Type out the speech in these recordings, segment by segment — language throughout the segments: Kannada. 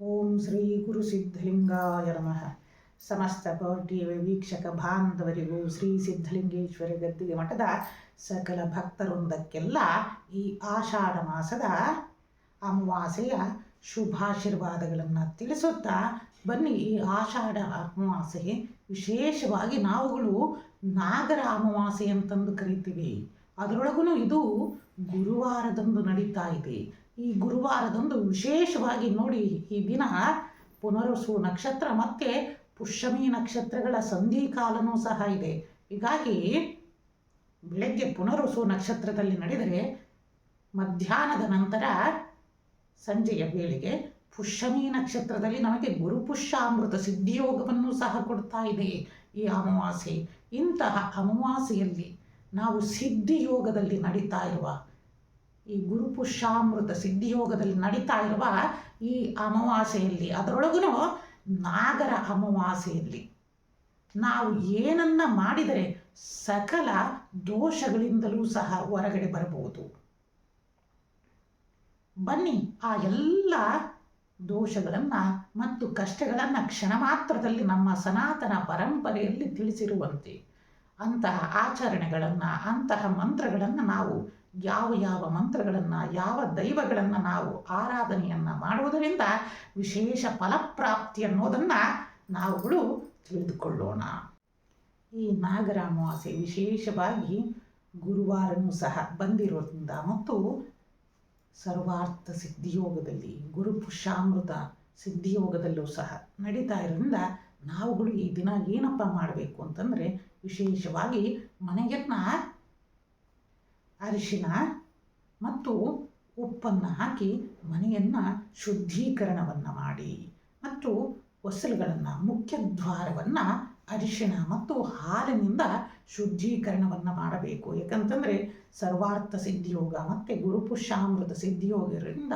ಓಂ ಶ್ರೀ ಗುರು ಸಿದ್ಧಲಿಂಗಾಯ ನಮಃ. ಸಮಸ್ತ ಟಿವಿ ವೀಕ್ಷಕ ಬಾಂಧವರಿಗೂ ಶ್ರೀ ಸಿದ್ಧಲಿಂಗೇಶ್ವರ ಗದ್ದಿಗೆ ಮಠದ ಸಕಲ ಭಕ್ತರೊಂದಕ್ಕೆಲ್ಲ ಈ ಆಷಾಢ ಮಾಸದ ಅಮಾವಾಸೆಯ ಶುಭಾಶೀರ್ವಾದಗಳನ್ನು ತಿಳಿಸುತ್ತಾ ಬನ್ನಿ. ಈ ಆಷಾಢ ಅಮಾವಾಸೆ ವಿಶೇಷವಾಗಿ ನಾವುಗಳು ನಾಗರ ಅಮಾವಾಸೆ ಅಂತಂದು ಕರಿತೀವಿ. ಅದರೊಳಗೂ ಇದು ಗುರುವಾರದಂದು ನಡೀತಾ ಇದೆ. ಈ ಗುರುವಾರದಂದು ವಿಶೇಷವಾಗಿ ನೋಡಿ ಈ ದಿನ ಪುನರ್ವಸು ನಕ್ಷತ್ರ ಮತ್ತು ಪುಷ್ಯಮಿ ನಕ್ಷತ್ರಗಳ ಸಂಧಿ ಕಾಲನೂ ಸಹ ಇದೆ. ಹೀಗಾಗಿ ಬೆಳಗ್ಗೆ ಪುನರ್ವಸು ನಕ್ಷತ್ರದಲ್ಲಿ ನಡೆದರೆ ಮಧ್ಯಾಹ್ನದ ನಂತರ ಸಂಜೆಯ ವೇಳೆಗೆ ಪುಷ್ಯಮಿ ನಕ್ಷತ್ರದಲ್ಲಿ ನಮಗೆ ಗುರುಪುಷ್ಯಾಮೃತ ಸಿದ್ಧಿಯೋಗವನ್ನು ಸಹ ಕೊಡ್ತಾ ಇದೆ ಈ ಅಮಾವಾಸ್ಯೆ. ಇಂತಹ ಅಮಾವಾಸ್ಯೆಯಲ್ಲಿ ನಾವು ಸಿದ್ಧಿಯೋಗದಲ್ಲಿ ನಡೀತಾ ಇರುವ ಈ ಗುರುಪುಷ್ಯಾಮೃತ ಸಿದ್ಧಿಯೋಗದಲ್ಲಿ ನಡೀತಾ ಇರುವ ಈ ಅಮಾವಾಸ್ಯೆಯಲ್ಲಿ ಅದರೊಳಗೂ ನಾಗರ ಅಮಾವಾಸ್ಯೆಯಲ್ಲಿ. ನಾವು ಏನನ್ನ ಮಾಡಿದರೆ ಸಕಲ ದೋಷಗಳಿಂದಲೂ ಸಹ ಹೊರಗಡೆ ಬರಬಹುದು. ಬನ್ನಿ, ಆ ಎಲ್ಲ ದೋಷಗಳನ್ನು ಮತ್ತು ಕಷ್ಟಗಳನ್ನು ಕ್ಷಣ ಮಾತ್ರದಲ್ಲಿ ನಮ್ಮ ಸನಾತನ ಪರಂಪರೆಯಲ್ಲಿ ತಿಳಿಸಿರುವಂತೆ ಅಂತಹ ಆಚರಣೆಗಳನ್ನು, ಅಂತಹ ಮಂತ್ರಗಳನ್ನು ನಾವು ಯಾವ ಯಾವ ಮಂತ್ರಗಳನ್ನು, ಯಾವ ದೈವಗಳನ್ನು ನಾವು ಆರಾಧನೆಯನ್ನು ಮಾಡುವುದರಿಂದ ವಿಶೇಷ ಫಲಪ್ರಾಪ್ತಿ ಅನ್ನೋದನ್ನು ನಾವುಗಳು ತಿಳಿದುಕೊಳ್ಳೋಣ. ಈ ನಾಗರ ಅಮಾವಾಸ್ಯೆ ವಿಶೇಷವಾಗಿ ಗುರುವಾರನೂ ಸಹ ಬಂದಿರೋದ್ರಿಂದ ಮತ್ತು ಸರ್ವಾರ್ಥ ಸಿದ್ಧಿಯೋಗದಲ್ಲಿ ಗುರುಪುಷಾಮೃತ ಸಿದ್ಧಿಯೋಗದಲ್ಲೂ ಸಹ ನಡೀತಾ ಇರೋದ್ರಿಂದ ನಾವುಗಳು ಈ ದಿನ ಏನಪ್ಪ ಮಾಡಬೇಕು ಅಂತಂದರೆ ವಿಶೇಷವಾಗಿ ಮನೆಯನ್ನು ಅರಿಶಿನ ಮತ್ತು ಉಪ್ಪನ್ನು ಹಾಕಿ ಮನೆಯನ್ನು ಶುದ್ಧೀಕರಣವನ್ನು ಮಾಡಿ ಮತ್ತು ಹೊಸಲುಗಳನ್ನು ಮುಖ್ಯ ದ್ವಾರವನ್ನು ಅರಿಶಿಣ ಮತ್ತು ಹಾಲಿನಿಂದ ಶುದ್ಧೀಕರಣವನ್ನು ಮಾಡಬೇಕು. ಯಾಕಂತಂದರೆ ಸರ್ವಾರ್ಥ ಸಿದ್ಧಿಯೋಗ ಮತ್ತು ಗುರುಪುಷಾಮೃತ ಸಿದ್ಧಿಯೋಗರಿಂದ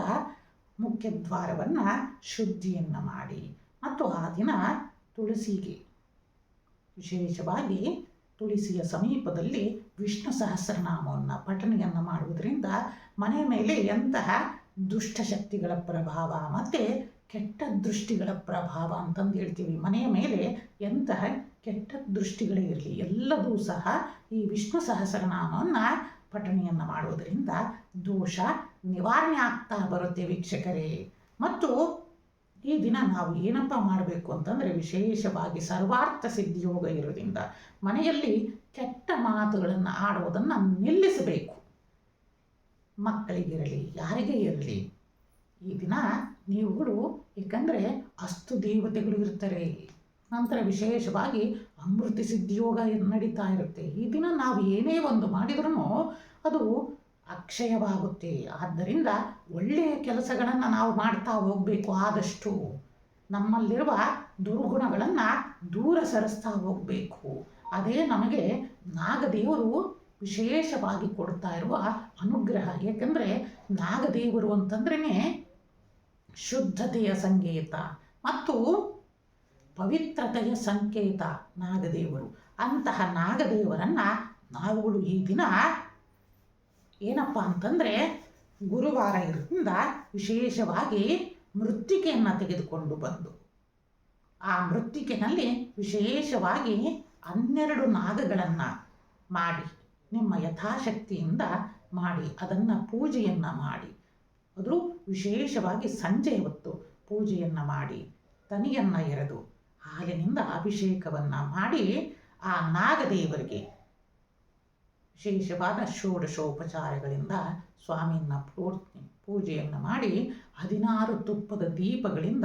ಮುಖ್ಯ ದ್ವಾರವನ್ನು ಶುದ್ಧಿಯನ್ನು ಮಾಡಿ. ಮತ್ತು ಆ ದಿನ ತುಳಸಿಗೆ ವಿಶೇಷವಾಗಿ ತುಳಸಿಯ ಸಮೀಪದಲ್ಲಿ ವಿಷ್ಣು ಸಹಸ್ರನಾಮವನ್ನು ಪಠಣೆಯನ್ನು ಮಾಡುವುದರಿಂದ ಮನೆ ಮೇಲೆ ಎಂತಹ ದುಷ್ಟಶಕ್ತಿಗಳ ಪ್ರಭಾವ, ಮತ್ತು ಕೆಟ್ಟ ದೃಷ್ಟಿಗಳ ಪ್ರಭಾವ ಅಂತಂದು ಹೇಳ್ತೀವಿ. ಮನೆಯ ಮೇಲೆ ಎಂತಹ ಕೆಟ್ಟ ದೃಷ್ಟಿಗಳೇ ಇರಲಿ, ಎಲ್ಲದೂ ಸಹ ಈ ವಿಷ್ಣು ಸಹಸ್ರನಾಮವನ್ನು ಪಠಣೆಯನ್ನು ಮಾಡುವುದರಿಂದ ದೋಷ ನಿವಾರಣೆ ಆಗ್ತಾ ಬರುತ್ತೆ ವೀಕ್ಷಕರೇ. ಮತ್ತು ಈ ದಿನ ನಾವು ಏನಪ್ಪ ಮಾಡಬೇಕು ಅಂತಂದರೆ ವಿಶೇಷವಾಗಿ ಸರ್ವಾರ್ಥ ಸಿದ್ಧಿಯೋಗ ಇರೋದ್ರಿಂದ ಮನೆಯಲ್ಲಿ ಕೆಟ್ಟ ಮಾತುಗಳನ್ನು ಆಡುವುದನ್ನು ನಿಲ್ಲಿಸಬೇಕು. ಮಕ್ಕಳಿಗಿರಲಿ, ಯಾರಿಗೇ ಇರಲಿ, ಈ ದಿನ ನೀವುಗಳು ಏಕೆಂದರೆ ಅಷ್ಟು ದೇವತೆಗಳು ಇರ್ತಾರೆ. ನಂತರ ವಿಶೇಷವಾಗಿ ಅಮೃತ ಸಿದ್ಧಿಯೋಗ ನಡೀತಾ ಇರುತ್ತೆ. ಈ ದಿನ ನಾವು ಏನೇ ಒಂದು ಮಾಡಿದ್ರೂ ಅದು ಅಕ್ಷಯವಾಗುತ್ತೆ. ಆದ್ದರಿಂದ ಒಳ್ಳೆಯ ಕೆಲಸಗಳನ್ನು ನಾವು ಮಾಡ್ತಾ ಹೋಗಬೇಕು ಆದಷ್ಟು ನಮ್ಮಲ್ಲಿರುವ ದುರ್ಗುಣಗಳನ್ನು ದೂರ ಸರಿಸ್ತಾ ಹೋಗಬೇಕು. ಅದೇ ನಮಗೆ ನಾಗದೇವರು ವಿಶೇಷವಾಗಿ ಕೊಡ್ತಾ ಇರುವ ಅನುಗ್ರಹ. ಏಕೆಂದರೆ ನಾಗದೇವರು ಅಂತಂದ್ರೇ ಶುದ್ಧತೆಯ ಸಂಕೇತ ಮತ್ತು ಪವಿತ್ರತೆಯ ಸಂಕೇತ ನಾಗದೇವರು. ಅಂತಹ ನಾಗದೇವರನ್ನು ನಾವುಗಳು ಈ ದಿನ ಏನಪ್ಪ ಅಂತಂದರೆ ಗುರುವಾರ ಇರೋದ್ರಿಂದ ವಿಶೇಷವಾಗಿ ಮೃತ್ತಿಕೆಯನ್ನು ತೆಗೆದುಕೊಂಡು ಬಂದು. ಆ ಮೃತ್ತಿಕೆನಲ್ಲಿ ವಿಶೇಷವಾಗಿ ಹನ್ನೆರಡು ನಾಗಗಳನ್ನು ಮಾಡಿ, ನಿಮ್ಮ ಯಥಾಶಕ್ತಿಯಿಂದ ಮಾಡಿ, ಅದನ್ನು ಪೂಜೆಯನ್ನು ಮಾಡಿ. ಅದು ವಿಶೇಷವಾಗಿ ಸಂಜೆ ಹೊತ್ತು ಪೂಜೆಯನ್ನು ಮಾಡಿ, ತನಿಯನ್ನು ಎರೆದು, ಹಾಲಿನಿಂದ ಅಭಿಷೇಕವನ್ನು ಮಾಡಿ ಆ ನಾಗದೇವರಿಗೆ ವಿಶೇಷವಾದ ಷೋಡಶೋಪಚಾರಗಳಿಂದ ಸ್ವಾಮಿಯನ್ನು ಪೂಜೆಯನ್ನು ಮಾಡಿ ಹದಿನಾರು ತುಪ್ಪದ ದೀಪಗಳಿಂದ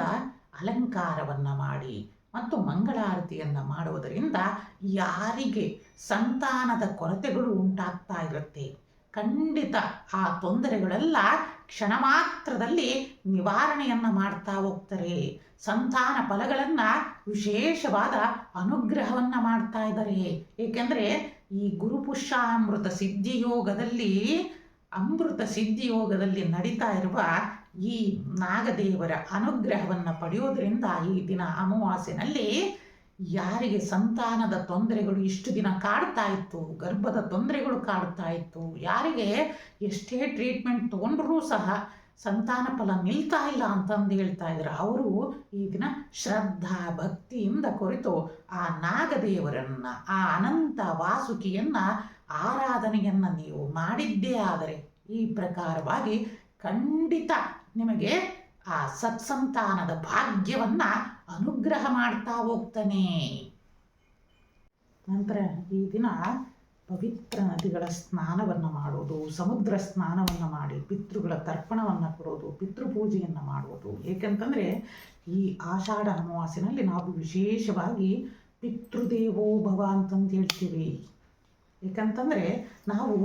ಅಲಂಕಾರವನ್ನು ಮಾಡಿ ಮತ್ತು ಮಂಗಳಾರತಿಯನ್ನು ಮಾಡುವುದರಿಂದ ಯಾರಿಗೆ ಸಂತಾನದ ಕೊರತೆಗಳು ಉಂಟಾಗ್ತಾ ಇರುತ್ತೆ. ಖಂಡಿತ ಆ ತೊಂದರೆಗಳೆಲ್ಲ ಕ್ಷಣ ಮಾತ್ರದಲ್ಲಿ ನಿವಾರಣೆಯನ್ನು ಮಾಡ್ತಾ ಹೋಗ್ತಾರೆ. ಸಂತಾನ ಫಲಗಳನ್ನು ವಿಶೇಷವಾದ ಅನುಗ್ರಹವನ್ನು ಮಾಡ್ತಾ ಇದ್ದಾರೆ. ಏಕೆಂದರೆ ಈ ಗುರುಪುಷ್ಯಾಮೃತ ಸಿದ್ಧಿಯೋಗದಲ್ಲಿ, ಅಮೃತ ಸಿದ್ಧಿಯೋಗದಲ್ಲಿ ನಡೀತಾ ಇರುವ ಈ ನಾಗದೇವರ ಅನುಗ್ರಹವನ್ನು ಪಡೆಯೋದರಿಂದ ಈ ದಿನ ಅಮಾವಾಸ್ಯೆನಲ್ಲಿ ಯಾರಿಗೆ ಸಂತಾನದ ತೊಂದರೆಗಳು ಇಷ್ಟು ದಿನ ಕಾಡ್ತಾ ಇತ್ತು, ಗರ್ಭದ ತೊಂದರೆಗಳು ಕಾಡ್ತಾ ಇತ್ತು, ಯಾರಿಗೆ ಎಷ್ಟೇ ಟ್ರೀಟ್ಮೆಂಟ್ ತೊಗೊಂಡ್ರೂ ಸಹ ಸಂತಾನ ಫಲ ನಿಲ್ತಾ ಇಲ್ಲ ಅಂತಂದು ಹೇಳ್ತಾ ಇದ್ರು. ಅವರು ಈ ದಿನ ಶ್ರದ್ಧಾ ಭಕ್ತಿಯಿಂದ ಕುರಿತು ಆ ನಾಗದೇವರನ್ನ, ಆ ಅನಂತ ವಾಸುಕಿಯನ್ನ ಆರಾಧನೆಯನ್ನ ನೀವು ಮಾಡಿದ್ದೇ ಆದರೆ ಈ ಪ್ರಕಾರವಾಗಿ ಖಂಡಿತ ನಿಮಗೆ ಆ ಸತ್ಸಂತಾನದ ಭಾಗ್ಯವನ್ನ ಅನುಗ್ರಹ ಮಾಡ್ತಾ ಹೋಗ್ತಾನೆ. ನಂತರ ಈ ದಿನ ಪವಿತ್ರ ನದಿಗಳ ಸ್ನಾನವನ್ನು ಮಾಡೋದು, ಸಮುದ್ರ ಸ್ನಾನವನ್ನು ಮಾಡಿ, ಪಿತೃಗಳ ತರ್ಪಣವನ್ನು ಕೊಡೋದು, ಪಿತೃಪೂಜೆಯನ್ನು ಮಾಡುವುದು. ಏಕೆಂತಂದರೆ ಈ ಆಷಾಢ ಅಮಾವಾಸ್ಯೆನಲ್ಲಿ ನಾವು ವಿಶೇಷವಾಗಿ ಪಿತೃದೇವೋ ಭವ ಅಂತಂದು ಹೇಳ್ತೀವಿ. ಏಕೆಂತಂದರೆ ನಾವು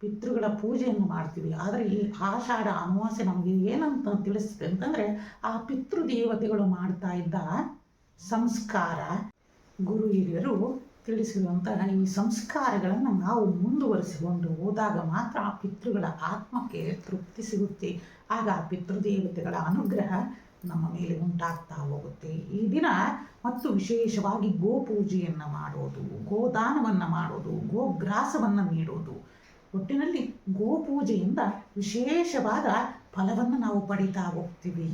ಪಿತೃಗಳ ಪೂಜೆಯನ್ನು ಮಾಡ್ತೀವಿ. ಆದರೆ ಈ ಆಷಾಢ ಅಮಾವಾಸ್ಯೆ ನಮಗೆ ಏನಂತ ತಿಳಿಸ್ತದೆ ಅಂತಂದರೆ ಆ ಪಿತೃದೇವತೆಗಳು ಮಾಡ್ತಾ ಇದ್ದ ಸಂಸ್ಕಾರ, ಗುರು ಹಿರಿಯರು ತಿಳಿಸಿರುವಂತಹ ಈ ಸಂಸ್ಕಾರಗಳನ್ನು ನಾವು ಮುಂದುವರಿಸಿಕೊಂಡು ಹೋದಾಗ ಮಾತ್ರ ಆ ಪಿತೃಗಳ ಆತ್ಮಕ್ಕೆ ತೃಪ್ತಿ ಸಿಗುತ್ತೆ. ಆಗ ಆ ಪಿತೃದೇವತೆಗಳ ಅನುಗ್ರಹ ನಮ್ಮ ಮೇಲೆ ಉಂಟಾಗ್ತಾ ಹೋಗುತ್ತೆ. ಈ ದಿನ ಮತ್ತು ವಿಶೇಷವಾಗಿ ಗೋಪೂಜೆಯನ್ನು ಮಾಡೋದು, ಗೋದಾನವನ್ನು ಮಾಡೋದು, ಗೋಗ್ರಾಸವನ್ನು ನೀಡೋದು. ಒಟ್ಟಿನಲ್ಲಿ ಗೋಪೂಜೆಯಿಂದ ವಿಶೇಷವಾದ ಫಲವನ್ನು ನಾವು ಪಡಿತಾ ಹೋಗ್ತೀವಿ.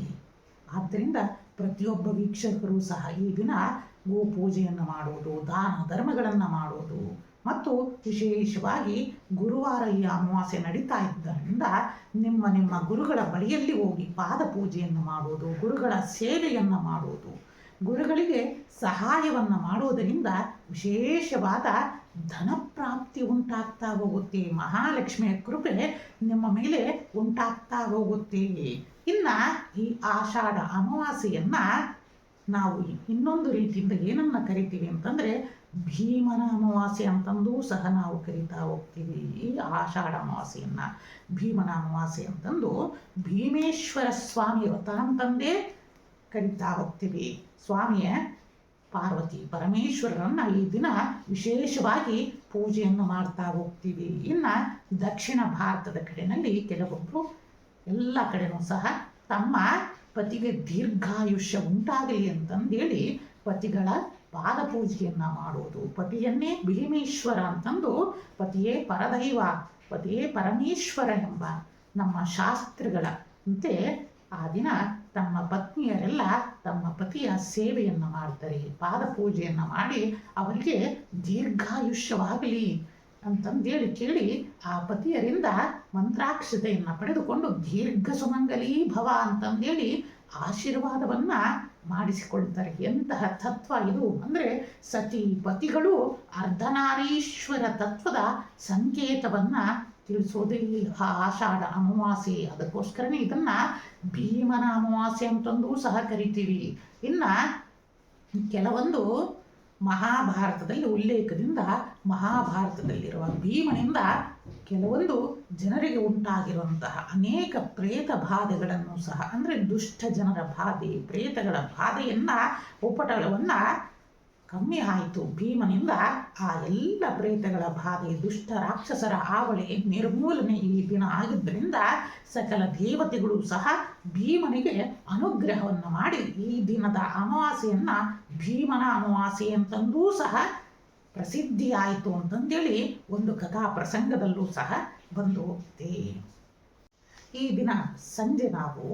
ಆದ್ದರಿಂದ ಪ್ರತಿಯೊಬ್ಬ ವೀಕ್ಷಕರು ಸಹ ಈ ದಿನ ಗೋಪೂಜೆಯನ್ನು ಮಾಡುವುದು, ದಾನ ಧರ್ಮಗಳನ್ನು ಮಾಡುವುದು. ಮತ್ತು ವಿಶೇಷವಾಗಿ ಗುರುವಾರ ಈ ಅಮಾವಾಸ್ಯೆ ನಡೀತಾ ಇದ್ದರಿಂದ ನಿಮ್ಮ ನಿಮ್ಮ ಗುರುಗಳ ಬಳಿಯಲ್ಲಿ ಹೋಗಿ ಪಾದ ಪೂಜೆಯನ್ನು ಮಾಡುವುದು, ಗುರುಗಳ ಸೇವೆಯನ್ನು ಮಾಡುವುದು. ಗುರುಗಳಿಗೆ ಸಹಾಯವನ್ನು ಮಾಡುವುದರಿಂದ ವಿಶೇಷವಾದ ಧನಪ್ರಾಪ್ತಿ ಉಂಟಾಗ್ತಾ ಹೋಗುತ್ತೆ. ಮಹಾಲಕ್ಷ್ಮಿಯ ಕೃಪೆ ನಿಮ್ಮ ಮೇಲೆ ಉಂಟಾಗ್ತಾ ಹೋಗುತ್ತೆ. ಇನ್ನು ಈ ಆಷಾಢ ಅಮಾವಾಸ್ಯೆಯನ್ನು ನಾವು ಇನ್ನೊಂದು ರೀತಿಯಿಂದ ಏನನ್ನ ಕರಿತೀವಿ ಅಂತಂದರೆ ಭೀಮನ ಅಮಾವಾಸ್ಯೆ ಅಂತಂದು ಸಹ ನಾವು ಕರಿತಾ ಹೋಗ್ತೀವಿ. ಈ ಆಷಾಢ ಅಮಾವಾಸ್ಯೆಯನ್ನು ಭೀಮನ ಅಮಾವಾಸ್ಯೆ ಅಂತಂದು ಭೀಮೇಶ್ವರ ಸ್ವಾಮಿ ವ್ರತ ಅಂತಂದೇ ಕರಿತಾ ಹೋಗ್ತೀವಿ. ಸ್ವಾಮಿಯ, ಪಾರ್ವತಿ ಪರಮೇಶ್ವರರನ್ನ ಈ ದಿನ ವಿಶೇಷವಾಗಿ ಪೂಜೆಯನ್ನು ಮಾಡ್ತಾ ಹೋಗ್ತೀವಿ. ಇನ್ನು ದಕ್ಷಿಣ ಭಾರತದ ಕಡೆಯಲ್ಲಿ ಕೆಲವೊಬ್ಬರು ಎಲ್ಲ ಕಡೆನೂ ಸಹ ತಮ್ಮ ಪತಿಗೆ ದೀರ್ಘಾಯುಷ್ಯ ಉಂಟಾಗಲಿ ಅಂತಂದೇಳಿ ಪತಿಗಳ ಪಾದ ಪೂಜೆಯನ್ನು ಮಾಡೋದು. ಪತಿಯನ್ನೇ ಭೀಮೇಶ್ವರ ಅಂತಂದು ಪತಿಯೇ ಪರದೈವ, ಪತಿಯೇ ಪರಮೇಶ್ವರ ಎಂಬ ನಮ್ಮ ಶಾಸ್ತ್ರಗಳ ಅಂತೆ ಆ ದಿನ ತಮ್ಮ ಪತ್ನಿಯರೆಲ್ಲ ತಮ್ಮ ಪತಿಯ ಸೇವೆಯನ್ನು ಮಾಡ್ತಾರೆ ಪಾದ ಪೂಜೆಯನ್ನು ಮಾಡಿ ಅವರಿಗೆ ದೀರ್ಘಾಯುಷ್ಯವಾಗಲಿ. ಅಂತಂದೇಳಿ ಕೇಳಿ ಆ ಪತಿಯರಿಂದ ಮಂತ್ರಾಕ್ಷತೆಯನ್ನು ಪಡೆದುಕೊಂಡು ದೀರ್ಘ ಸುಮಂಗಲೀ ಭವ ಅಂತಂದೇಳಿ ಆಶೀರ್ವಾದವನ್ನ ಮಾಡಿಸಿಕೊಳ್ತಾರೆ. ಎಂತಹ ತತ್ವ ಇದು ಅಂದರೆ ಸತಿ ಪತಿಗಳು ಅರ್ಧನಾರೀಶ್ವರ ತತ್ವದ ಸಂಕೇತವನ್ನ ತಿಳಿಸೋದೇ ಈ ಆಷಾಢ ಅಮಾವಾಸ್ಯೆ, ಅದಕ್ಕೋಸ್ಕರನೇ ಇದನ್ನ ಭೀಮನ ಅಮಾವಾಸ್ಯೆ ಅಂತಂದು ಸಹ ಕರಿತೀವಿ. ಇನ್ನ ಕೆಲವೊಂದು ಮಹಾಭಾರತದಲ್ಲಿ ಉಲ್ಲೇಖದಿಂದ ಮಹಾಭಾರತದಲ್ಲಿರುವ ಭೀಮನಿಂದ ಕೆಲವೊಂದು ಜನರಿಗೆ ಉಂಟಾಗಿರುವಂತಹ ಅನೇಕ ಪ್ರೇತ ಬಾಧೆಗಳನ್ನು ಸಹ, ಅಂದರೆ ದುಷ್ಟ ಜನರ ಬಾಧೆ, ಪ್ರೇತಗಳ ಬಾಧೆಯನ್ನ, ಉಪಟಳವನ್ನ ಕಮ್ಮಿ ಆಯಿತು. ಭೀಮನಿಂದ ಆ ಎಲ್ಲ ಪ್ರೇತಗಳ ಬಾಧೆ ದುಷ್ಟ ರಾಕ್ಷಸರ ಆವಳೆ ನಿರ್ಮೂಲನೆ ಈ ದಿನ ಆಗಿದ್ದರಿಂದ ಸಕಲ ದೇವತೆಗಳು ಸಹ ಭೀಮನಿಗೆ ಅನುಗ್ರಹವನ್ನು ಮಾಡಿ ಈ ದಿನದ ಅಮಾವಾಸ್ಯೆಯನ್ನ ಭೀಮನ ಅಮಾವಾಸ್ಯೆ ಅಂತಂದೂ ಸಹ ಪ್ರಸಿದ್ಧಿಯಾಯಿತು ಅಂತಂದೇಳಿ ಒಂದು ಕಥಾ ಪ್ರಸಂಗದಲ್ಲೂ ಸಹ ಬಂದು ಹೋಗುತ್ತೆ ಈ ದಿನ ಸಂಜೆ ನಾವು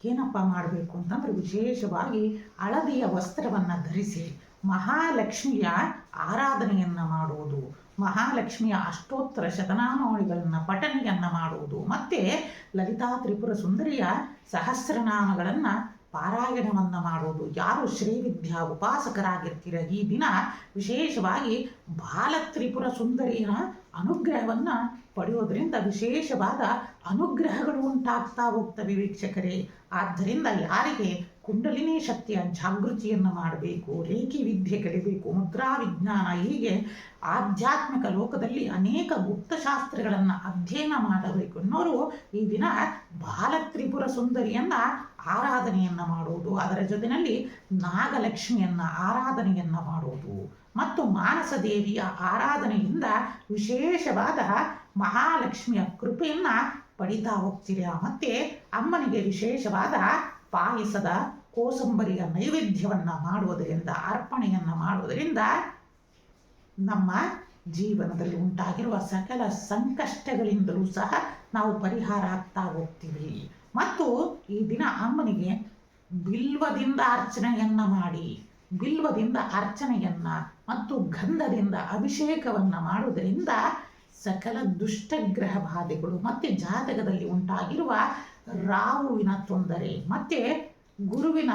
ಏನಪ್ಪ ಮಾಡಬೇಕು ಅಂತಂದರೆ ವಿಶೇಷವಾಗಿ ಹಳದಿಯ ವಸ್ತ್ರವನ್ನು ಧರಿಸಿ ಮಹಾಲಕ್ಷ್ಮಿಯ ಆರಾಧನೆಯನ್ನು ಮಾಡುವುದು, ಮಹಾಲಕ್ಷ್ಮಿಯ ಅಷ್ಟೋತ್ತರ ಶತನಾಮಾವಳಿಗಳನ್ನು ಪಠನೆಯನ್ನು ಮಾಡುವುದು, ಮತ್ತು ಲಲಿತಾ ತ್ರಿಪುರ ಸುಂದರಿಯ ಸಹಸ್ರನಾಮಗಳನ್ನು ಪಾರಾಯಣವನ್ನು ಮಾಡುವುದು. ಯಾರು ಶ್ರೀವಿದ್ಯಾ ಉಪಾಸಕರಾಗಿರ್ತೀರ ಈ ದಿನ? ವಿಶೇಷವಾಗಿ ಬಾಲತ್ರಿಪುರ ಸುಂದರಿಯ ಅನುಗ್ರಹವನ್ನು ಪಡೆಯೋದ್ರಿಂದ ವಿಶೇಷವಾದ ಅನುಗ್ರಹಗಳು ಉಂಟಾಗ್ತಾ ಹೋಗ್ತವೆ ವೀಕ್ಷಕರೇ. ಆದ್ದರಿಂದ ಯಾರಿಗೆ ಕುಂಡಲಿನಿ ಶಕ್ತಿಯ ಜಾಗೃತಿಯನ್ನು ಮಾಡಬೇಕು, ರೇಖಿ ವಿದ್ಯೆ ಕಲಿಬೇಕು, ಮುದ್ರಾ ವಿಜ್ಞಾನ, ಹೀಗೆ ಆಧ್ಯಾತ್ಮಿಕ ಲೋಕದಲ್ಲಿ ಅನೇಕ ಗುಪ್ತಶಾಸ್ತ್ರಗಳನ್ನು ಅಧ್ಯಯನ ಮಾಡಬೇಕು ಅನ್ನೋರು ಈ ದಿನ ಬಾಲತ್ರಿಪುರ ಸುಂದರಿಯನ್ನ ಆರಾಧನೆಯನ್ನು ಮಾಡುವುದು ಅದರ ಜೊತೆಯಲ್ಲಿ ನಾಗಲಕ್ಷ್ಮಿಯನ್ನ ಆರಾಧನೆಯನ್ನ ಮಾಡುವುದು ಮತ್ತು ಮಾನಸ ದೇವಿಯ ಆರಾಧನೆಯಿಂದ ವಿಶೇಷವಾದ ಮಹಾಲಕ್ಷ್ಮಿಯ ಕೃಪೆಯನ್ನ ಪಡಿತಾ ಹೋಗ್ತೀರಾ? ಮತ್ತೆ ಅಮ್ಮನಿಗೆ ವಿಶೇಷವಾದ ಪಾಯಸದ ಕೋಸಂಬರಿಯ ನೈವೇದ್ಯವನ್ನು ಮಾಡುವುದರಿಂದ, ಅರ್ಪಣೆಯನ್ನು ಮಾಡುವುದರಿಂದ ನಮ್ಮ ಜೀವನದಲ್ಲಿ ಉಂಟಾಗಿರುವ ಸಕಲ ಸಂಕಷ್ಟಗಳಿಂದಲೂ ಸಹ ನಾವು ಪರಿಹಾರ ಆಗ್ತಾ ಹೋಗ್ತೀವಿ. ಮತ್ತು ಈ ದಿನ ಅಮ್ಮನಿಗೆ ಬಿಲ್ವದಿಂದ ಅರ್ಚನೆಯನ್ನು ಮಾಡಿ, ಬಿಲ್ವದಿಂದ ಅರ್ಚನೆಯನ್ನು ಮತ್ತು ಗಂಧದಿಂದ ಅಭಿಷೇಕವನ್ನ ಮಾಡುವುದರಿಂದ ಸಕಲ ದುಷ್ಟಗ್ರಹ ಬಾಧೆಗಳು ಮತ್ತೆ ಜಾತಕದಲ್ಲಿ ಉಂಟಾಗಿರುವ ರಾಹುವಿನ ತೊಂದರೆ, ಮತ್ತೆ ಗುರುವಿನ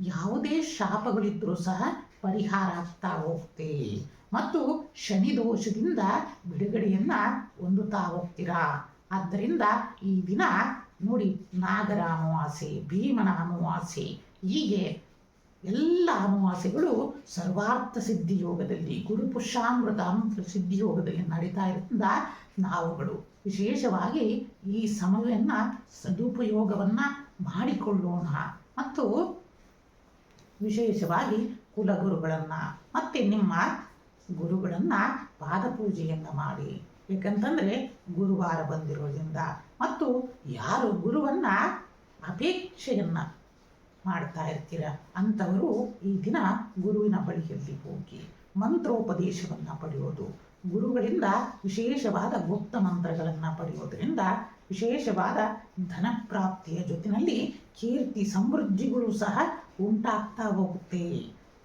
ಯಾವುದೇ ಶಾಪಗಳಿದ್ರೂ ಸಹ ಪರಿಹಾರ ಆಗ್ತಾ ಹೋಗ್ತೆ. ಮತ್ತು ಶನಿ ದೋಷದಿಂದ ಬಿಡುಗಡೆಯನ್ನ ಹೊಂದುತ್ತಾ ಹೋಗ್ತೀರಾ? ಆದ್ದರಿಂದ ಈ ದಿನ ನೋಡಿ ನಾಗರ ಅಮಾವಾಸ್ಯೆ, ಭೀಮನ ಅಮಾವಾಸ್ಯೆ, ಹೀಗೆ ಎಲ್ಲ ಅಮಾವಾಸ್ಯೆಗಳು ಸರ್ವಾರ್ಥ ಸಿದ್ಧಿ ಯೋಗದಲ್ಲಿ ಗುರುಪುರುಷಾಮೃತ ಅಮೃತ ಸಿದ್ಧಿ ಯೋಗದಲ್ಲಿ ನಡೀತಾ ಇರೋದ್ರಿಂದ ನಾವುಗಳು ವಿಶೇಷವಾಗಿ ಈ ಸಮಯವನ್ನು ಸದುಪಯೋಗವನ್ನು ಮಾಡಿಕೊಳ್ಳೋಣ. ಮತ್ತು ವಿಶೇಷವಾಗಿ ಕುಲಗುರುಗಳನ್ನು ಮತ್ತು ನಿಮ್ಮ ಗುರುಗಳನ್ನು ಪಾದಪೂಜೆಯನ್ನು ಮಾಡಿ. ಏಕೆಂತಂದರೆ ಗುರುವಾರ ಬಂದಿರೋದ್ರಿಂದ ಮತ್ತು ಯಾರು ಗುರುವನ್ನ ಅಪೇಕ್ಷೆಯನ್ನು ಮಾಡ್ತಾ ಇರ್ತೀರ ಅಂಥವರು ಈ ದಿನ ಗುರುವಿನ ಬಳಿಯಲ್ಲಿ ಹೋಗಿ ಮಂತ್ರೋಪದೇಶವನ್ನು ಪಡೆಯೋದು. ಗುರುಗಳಿಂದ ವಿಶೇಷವಾದ ಗುಪ್ತ ಮಂತ್ರಗಳನ್ನು ಪಡೆಯೋದ್ರಿಂದ ವಿಶೇಷವಾದ ಧನಪ್ರಾಪ್ತಿಯ ಜೊತೆಯಲ್ಲಿ ಕೀರ್ತಿ ಸಮೃದ್ಧಿಗಳು ಸಹ ಉಂಟಾಗ್ತಾ ಹೋಗುತ್ತೆ.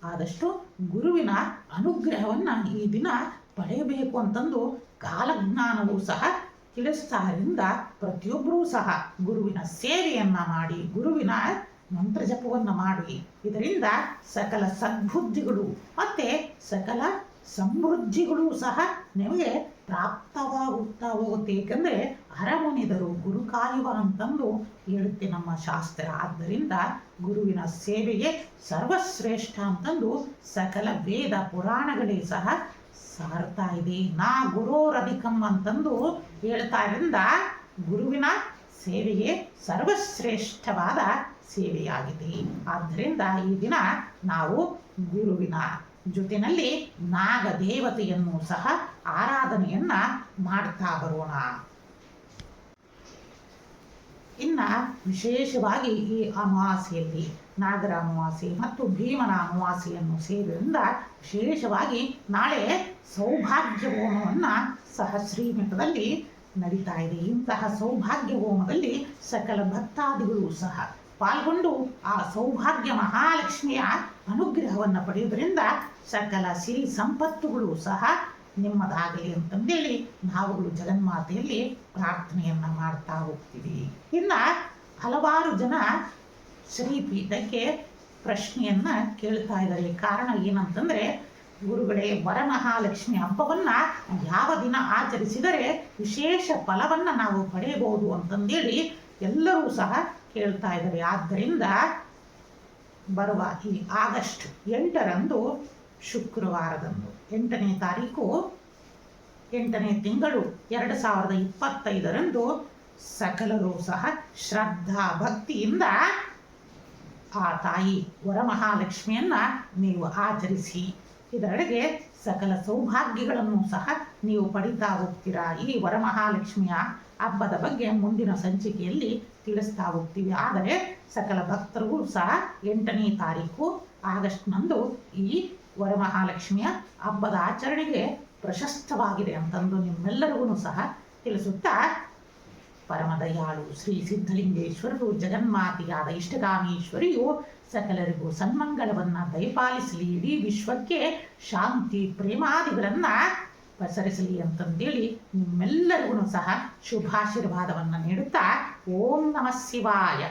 ಆದಷ್ಟು ಗುರುವಿನ ಅನುಗ್ರಹವನ್ನು ಈ ದಿನ ಪಡೆಯಬೇಕು ಅಂತಂದು ಕಾಲಜ್ಞಾನವೂ ಸಹ ತಿಳಿಸ್ತಾರಿಂದ ಪ್ರತಿಯೊಬ್ಬರೂ ಸಹ ಗುರುವಿನ ಸೇವೆಯನ್ನ ಮಾಡಿ, ಗುರುವಿನ ಮಂತ್ರ ಜಪವನ್ನು ಮಾಡಿ. ಇದರಿಂದ ಸಕಲ ಸದ್ಬುದ್ಧಿಗಳು ಮತ್ತೆ ಸಕಲ ಸಮೃದ್ಧಿಗಳು ಸಹ ನಿಮಗೆ ಪ್ರಾಪ್ತವಾಗುತ್ತಾ ಹೋಗುತ್ತೆ ಏಕೆಂದರೆ ಅರಮುನಿದರು ಗುರು ಕಾಯುವ ಅಂತಂದು ಹೇಳುತ್ತೆ ನಮ್ಮ ಶಾಸ್ತ್ರ. ಆದ್ದರಿಂದ ಗುರುವಿನ ಸೇವೆಗೆ ಸರ್ವಶ್ರೇಷ್ಠ ಅಂತಂದು ಸಕಲ ವೇದ ಪುರಾಣಗಳೇ ಸಹ ಸಾರ್ತಾ ಇದೆ. ನಾ ಗುರೋರಧಿಕಂ ಅಂತಂದು ಹೇಳ್ತಾ ಇದ್ರಿಂದ ಗುರುವಿನ ಸೇವೆಯೇ ಸರ್ವಶ್ರೇಷ್ಠವಾದ ಸೇವೆಯಾಗಿದೆ. ಆದ್ದರಿಂದ ಈ ದಿನ ನಾವು ಗುರುವಿನ ಜೊತೆಯಲ್ಲಿ ನಾಗ ದೇವತೆಯನ್ನು ಸಹ ಆರಾಧನೆಯನ್ನ ಮಾಡ್ತಾ ಬರೋಣ. ಇನ್ನ ವಿಶೇಷವಾಗಿ ಈ ಅಮಾವಾಸ್ಯೆಯಲ್ಲಿ ನಾಗರ ಅಮಾವಾಸ್ಯೆ ಮತ್ತು ಭೀಮನ ಅಮಾವಾಸ್ಯೆಯನ್ನು ಸೇರಿದ್ರಿಂದ ವಿಶೇಷವಾಗಿ ನಾಳೆ ಸೌಭಾಗ್ಯ ಹೋಮವನ್ನು ಸಹ ಶ್ರೀಮಠದಲ್ಲಿ ನಡೀತಾ ಇದೆ. ಇಂತಹ ಸೌಭಾಗ್ಯ ಹೋಮದಲ್ಲಿ ಸಕಲ ಭಕ್ತಾದಿಗಳು ಸಹ ಪಾಲ್ಗೊಂಡು ಆ ಸೌಭಾಗ್ಯ ಮಹಾಲಕ್ಷ್ಮಿಯ ಅನುಗ್ರಹವನ್ನು ಪಡೆಯುವುದರಿಂದ ಸಕಲ ಸಿರಿ ಸಂಪತ್ತುಗಳು ಸಹ ನಿಮ್ಮದಾಗಲಿ ಅಂತಂದೇಳಿ ನಾವುಗಳು ಜಗನ್ಮಾತೆಯಲ್ಲಿ ಪ್ರಾರ್ಥನೆಯನ್ನ ಮಾಡ್ತಾ ಹೋಗ್ತೀವಿ. ಇನ್ನು ಹಲವಾರು ಜನ ಶ್ರೀಪೀಠಕ್ಕೆ ಪ್ರಶ್ನೆಯನ್ನ ಕೇಳ್ತಾ ಇದ್ದಾರೆ. ಕಾರಣ ಏನಂತಂದರೆ, ಗುರುಗಳೇ, ವರಮಹಾಲಕ್ಷ್ಮಿ ಹಬ್ಬವನ್ನ ಯಾವ ದಿನ ಆಚರಿಸಿದರೆ ವಿಶೇಷ ಫಲವನ್ನ ನಾವು ಪಡೆಯಬಹುದು ಅಂತಂದೇಳಿ ಎಲ್ಲರೂ ಸಹ ಕೇಳ್ತಾ ಇದ್ದಾರೆ. ಆದ್ದರಿಂದ ಬರುವ ಈ ಆಗಸ್ಟ್ ಎಂಟರಂದು ಶುಕ್ರವಾರದಂದು, ಎಂಟನೇ ತಾರೀಕು, ಎಂಟನೇ ತಿಂಗಳು ಎರಡು ಸಾವಿರದ ಇಪ್ಪತ್ತೈದರಂದು ಸಕಲರು ಸಹ ಶ್ರದ್ಧಾ ಭಕ್ತಿಯಿಂದ ಆ ತಾಯಿ ವರಮಹಾಲಕ್ಷ್ಮಿಯನ್ನು ನೀವು ಆಚರಿಸಿ. ಇದರೊಳಗೆ ಸಕಲ ಸೌಭಾಗ್ಯಗಳನ್ನು ಸಹ ನೀವು ಪಡಿತಾ ಹೋಗ್ತೀರಾ. ಈ ವರಮಹಾಲಕ್ಷ್ಮಿಯ ಹಬ್ಬದ ಬಗ್ಗೆ ಮುಂದಿನ ಸಂಚಿಕೆಯಲ್ಲಿ ತಿಳಿಸ್ತಾ ಹೋಗ್ತೀವಿ ಆದರೆ ಸಕಲ ಭಕ್ತರಿಗೂ ಸಹ ಎಂಟನೇ ತಾರೀಕು ಆಗಸ್ಟ್ನಂದು ಈ ವರಮಹಾಲಕ್ಷ್ಮಿಯ ಹಬ್ಬದ ಆಚರಣೆಗೆ ಪ್ರಶಸ್ತವಾಗಿದೆ ಅಂತಂದು ನಿಮ್ಮೆಲ್ಲರಿಗೂ ಸಹ ತಿಳಿಸುತ್ತಾ ಪರಮದಯಾಳು ಶ್ರೀ ಸಿದ್ಧಲಿಂಗೇಶ್ವರರು, ಜಗನ್ಮಾತೆಯಾದ ಇಷ್ಟಕಾಮೇಶ್ವರಿಯು ಸಕಲರಿಗೂ ಸನ್ಮಂಗಳವನ್ನ ದಯಪಾಲಿಸಲಿ. ಇಡೀ ವಿಶ್ವಕ್ಕೆ ಶಾಂತಿ, ಪ್ರೇಮಾದಿಗಳನ್ನ ಪಸರಿಸಲಿ ಅಂತಂದೇಳಿ ನಿಮ್ಮೆಲ್ಲರಿಗೂ ಸಹ ಶುಭಾಶೀರ್ವಾದವನ್ನು ನೀಡುತ್ತಾ ಓಂ ನಮಃ ಶಿವಾಯ